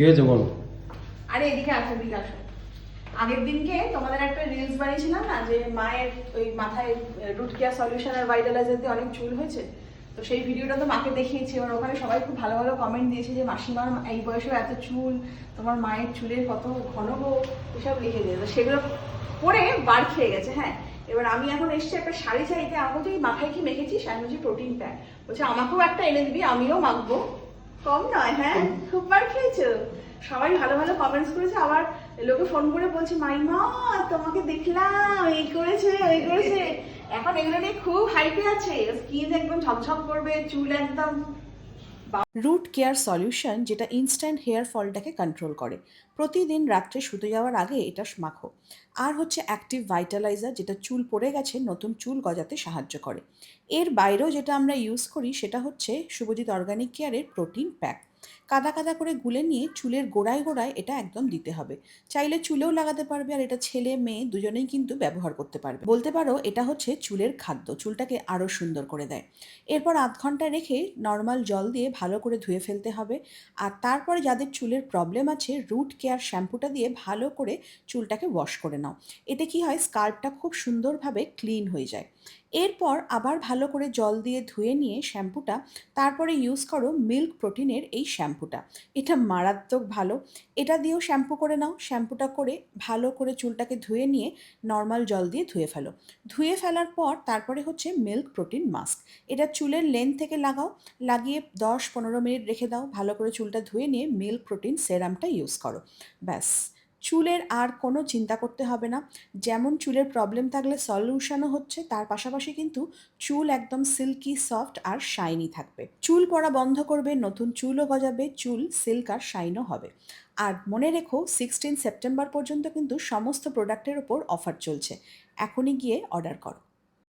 কি হয়েছে বলো? আরে এদিকে আসো এদিকে আসো। আগের দিনকে তোমাদের একটা রিলস বানিয়েছিলাম না, যে মায়ের ওই মাথায় রুট কেয়ার সলিউশন আর ভাইটালাইজার দিয়ে অনেক চুল হয়েছে। তো সেই ভিডিওটা তো মাকে দেখিয়েছি, এবার ওখানে সবাই খুব ভালো ভালো কমেন্ট দিয়েছে যে মাসিমার এই বয়সেও এত চুল, তোমার মায়ের চুলের কত ঘন এসব লিখে দিয়ে তো সেগুলো পরে বার খেয়ে গেছে হ্যাঁ। এবার আমি এখন এসছি একটা শাড়ি চাইতে বলছি, "এই মাথায় কি মেখেছিস? আমি বলছি প্রোটিন প্যাক বলছে, আমাকেও একটা এনে দিবি, আমিও মাখবো। কম নয় হ্যাঁ? খুব বার খেয়েছো? সবাই ভালো ভালো কমেন্টস করেছে আবার লোকে ফোন করে বলছে মাইমা তোমাকে দেখলাম এই করেছে ওই করেছে। এখন এগুলো নিয়ে খুব হাইপে আছে। স্কিন একদম ঝকঝক করবে চুল একদম রুট কেয়ার সলিউশন যেটা ইনস্ট্যান্ট হেয়ার ফলটাকে কন্ট্রোল করে। প্রতিদিন রাত্রে শুতে যাওয়ার আগে এটা মাখো। আর হচ্ছে অ্যাক্টিভ ভাইটালাইজার যেটা চুল পড়ে গেছে, নতুন চুল গজাতে সাহায্য করে। এর বাইরেও যেটা আমরা ইউজ করি সেটা হচ্ছে শুভজিৎ অর্গানিক কেয়ারের প্রোটিন প্যাক কাদা কাদা করে গুলে নিয়ে চুলের গোড়ায় গোড়ায় এটা একদম দিতে হবে। চাইলে চুলেও লাগাতে পারবে আর এটা ছেলে, মেয়ে দুজনেই কিন্তু ব্যবহার করতে পারবে। বলতে পারো এটা হচ্ছে চুলের খাদ্য, চুলটাকে আরও সুন্দর করে দেয়। এরপর আধ ঘণ্টা রেখে নর্মাল জল দিয়ে ভালো করে ধুয়ে ফেলতে হবে। আর তারপরে যাদের চুলের প্রবলেম আছে রুট কেয়ার শ্যাম্পুটা দিয়ে ভালো করে চুলটাকে ওয়াশ করে নাও। এতে কি হয়? স্কাল্পটা খুব সুন্দরভাবে ক্লিন হয়ে যায়। এরপর আবার ভালো করে জল দিয়ে ধুয়ে নিয়ে শ্যাম্পুটা, তারপরে ইউজ করো মিল্ক প্রোটিনের এই শ্যাম্পুটা। এটা মারাত্মক ভালো। এটা দিয়েও শ্যাম্পু করে নাও। শ্যাম্পুটা করে ভালো করে চুলটাকে ধুয়ে নিয়ে নর্মাল জল দিয়ে ধুয়ে ফেলো। ধুয়ে ফেলার পর তারপরে হচ্ছে মিল্ক প্রোটিন মাস্ক এটা চুলের লেন্থ থেকে লাগাও। লাগিয়ে দশ পনেরো মিনিট রেখে দাও। ভালো করে চুলটা ধুয়ে নিয়ে মিল্ক প্রোটিন সেরামটা ইউজ করো। ব্যাস। চুলের আর কোনো চিন্তা করতে হবে না। যেমন চুলের প্রবলেম থাকলে সলিউশনও হচ্ছে, তার পাশাপাশি কিন্তু চুল একদম সিল্কি সফট আর শাইনি থাকবে। চুল পড়া বন্ধ করবে, নতুন চুলও গজাবে, চুল সিল্ক আর শাইনও হবে। আর মনে রেখো সিক্সটিন সেপ্টেম্বর পর্যন্ত কিন্তু সমস্ত প্রোডাক্টের ওপর অফার চলছে। এখনই গিয়ে অর্ডার করো।